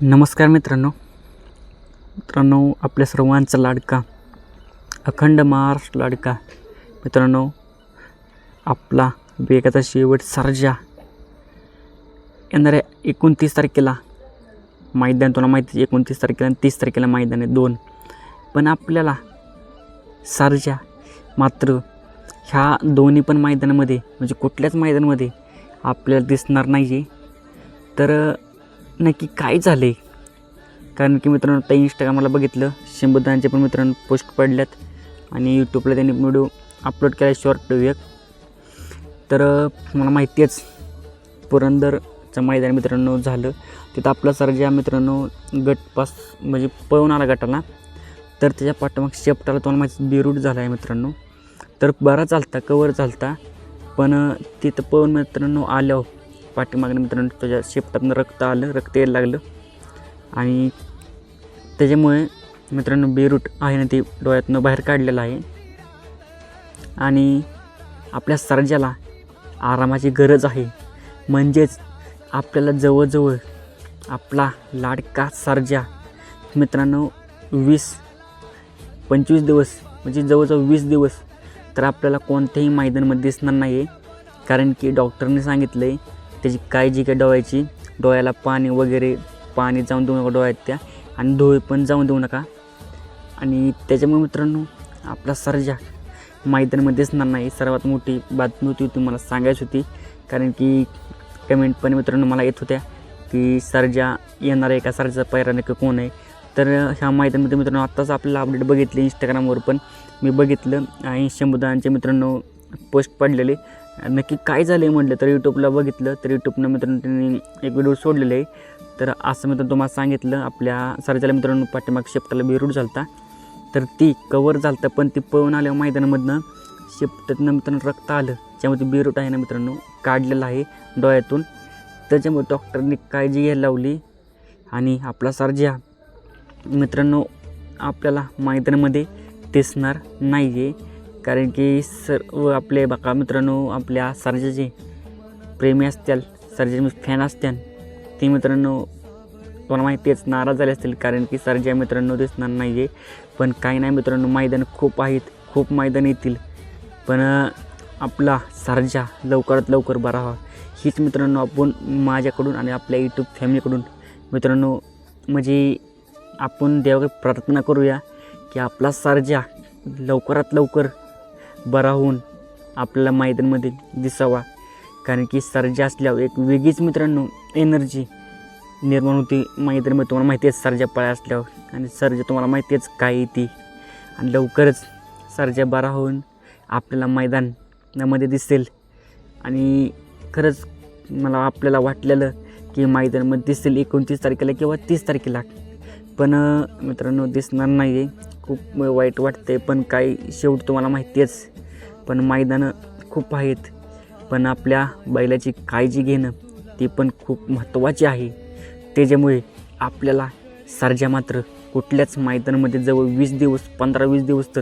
नमस्कार मित्रांनो. मित्रांनो आपल्या सर्वांचा लाडका अखंड महाराष्ट्र लाडका. मित्रांनो आपला वेगाचा शेवट सर्जा येणाऱ्या एकोणतीस तारखेला मैदान तुला माहिती एकोणतीस तारखेला आणि तीस तारखेला मैदान आहे दोन. पण आपल्याला सर्जा मात्र ह्या दोन्ही पण मैदानामध्ये म्हणजे कुठल्याच मैदानामध्ये आपल्याला दिसणार नाही आहे तर नक्की काय झालं आहे कारण की मित्रांनो त्या इंस्टाग्रामला बघितलं. शंभूदांचे पण मित्रांनो पोस्ट पडल्यात. आणि यूट्यूबला त्यांनी व्हिडिओ अपलोड केला शॉर्ट एक. तर मला माहिती आहेच पुरंदरचं मैदान मित्रांनो झालं. तिथं आपला ज्या मित्रांनो गट पास म्हणजे पळून आला गटाला तर त्याच्या पाठीमाग शेपटाला तुम्हाला माहिती बिरूट झाला आहे मित्रांनो. तर बरा चालता कवर चालता. पण तिथं पळून मित्रांनो आल्यावर पाठीमागनं मित्रांनो त्याच्या शेपटातनं रक्त आलं रक्त यायला लागलं. आणि त्याच्यामुळे मित्रांनो बेरूट आहे ना ते डोळ्यातनं बाहेर काढलेलं आहे. आणि आपल्या सर्जाला आरामाची गरज आहे. म्हणजेच आपल्याला जवळजवळ आपला लाडका सर्जा मित्रांनो वीस पंचवीस दिवस म्हणजे जवळजवळ वीस दिवस तर आपल्याला कोणत्याही मैदानामध्ये दिसणार नाही आहे कारण की डॉक्टरने सांगितलं आहे त्याची काळजी घ्या डोळ्याची डोळ्याला पाणी वगैरे पाणी जाऊन देऊ नका डोळ्यात त्या आणि डोळे पण जाऊन देऊ नका. आणि त्याच्यामुळे मित्रांनो आपला सर्जा मैदानामध्ये दिसणार नाही. सर्वात मोठी बातमी होती ती मला सांगायची होती. कारण की कमेंट पण मित्रांनो मला येत होत्या की सर्जा येणार आहे का? सर्जा पैरा नक्की कोण आहे? तर ह्या मैदानामध्ये मित्रांनो आत्ताच आपल्याला अपडेट बघितले इंस्टाग्रामवर पण. मी बघितलं आणि शंभूदांचे मित्रांनो पोस्ट पडलेले. नक्की काय झालं आहे म्हटलं तर यूट्यूबला बघितलं तर यूट्यूबनं मित्रांनो त्यांनी एक व्हिडिओ सोडलेलं आहे. तर असं मित्रांनो तुम्हाला सांगितलं आपल्या सरजाला मित्रांनो पाठीमाग शेपटाला बेरूट झालता. तर ती कवर झालतं पण ती पळून आल्या मैदानामधनं. शेपटातनं मित्रांनो रक्त आलं त्यामुळे बिरूट बेरूट आहे ना मित्रांनो काढलेलं आहे डोळ्यातून. त्याच्यामुळे डॉक्टरनी काळजी घ्यायला लावली. आणि आपला सर्जा मित्रांनो आपल्याला मैदानामध्ये दिसणार नाही आहे कारण की सर्व आपले बाका मित्रांनो आपल्या सर्जाचे प्रेमी असतील सर्जाचे फॅन असतील ते मित्रांनो तुम्हाला माहिती आहेच नाराज झाले असतील कारण की सर्जा मित्रांनो दिसणार नाही आहे पण काही नाही मित्रांनो मैदान खूप आहेत खूप मैदान येतील. पण आपला सर्जा लवकरात लवकर बरा व्हा हीच मित्रांनो आपण माझ्याकडून आणि आपल्या यूट्यूब फॅमिलीकडून मित्रांनो म्हणजे आपण देवाकडे प्रार्थना करूया की आपला सर्जा लवकरात लवकर बरा होऊन आपल्याला मैदानमध्ये दिसावा. कारण की सर्जा असल्यावर एक वेगळीच मित्रांनो एनर्जी निर्माण होती मैदानामध्ये. तुम्हाला माहिती आहे सर्जा पळ्या असल्यावर. आणि सर्जा तुम्हाला माहिती आहेच काय ती. आणि लवकरच सर्जा बरा होऊन आपल्याला मैदानामध्ये दिसेल. आणि खरंच मला आपल्याला वाटलेलं की मैदानामध्ये दिसेल एकोणतीस तारखेला किंवा तीस तारखेला. पण मित्रांनो दिसणार नाही आहे खूप वाईट वाटते पण काही शेवट तुम्हाला माहिती आहेच पण मैदानं खूप आहेत. पण आपल्या बैलाची काळजी घेणं ती पण खूप महत्त्वाची आहे. त्याच्यामुळे आपल्याला सर्जा मात्र कुठल्याच मैदानामध्ये जवळ वीस दिवस पंधरा वीस दिवस तर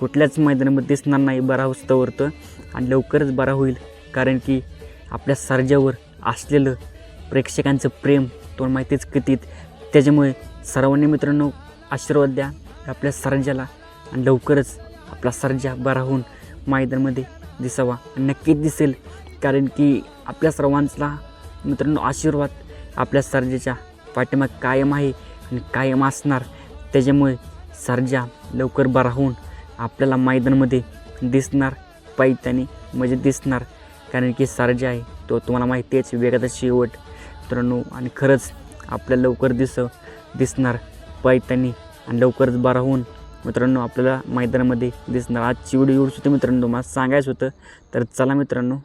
कुठल्याच मैदानामध्ये दिसणार नाही बरा होस्तवर तर. आणि लवकरच बरा होईल कारण की आपल्या सर्जावर असलेलं प्रेक्षकांचं प्रेम तुम्हाला माहितीच कितीत. त्याच्यामुळे सर्वांनी मित्रांनो आशीर्वाद द्या. आपल्या सर्जाला आणि लवकरच आपला सर्जा बरा होऊन मैदानामध्ये दिसावा. नक्कीच दिसेल. कारण की आपल्या सर्वांचा मित्रांनो आशीर्वाद आपल्या सर्जाच्या पाठीमाग कायम आहे आणि कायम असणार. त्याच्यामुळे सर्जा लवकर बरा होऊन आपल्याला मैदानामध्ये दिसणार पायत्याने म्हणजे दिसणार. कारण की सर्जा आहे तो तुम्हाला माहिती आहे वेगाचा शेवट. मित्रांनो आणि खरंच आपल्या लवकर दिस दिसणार पायत्याने आणि लवकरच बरा होऊन मित्रांनो आपल्याला मैदानामध्ये दिसणार. आजची व्हिडिओ एवढंच होतं मित्रांनो मला सांगायचं होतं. तर चला मित्रांनो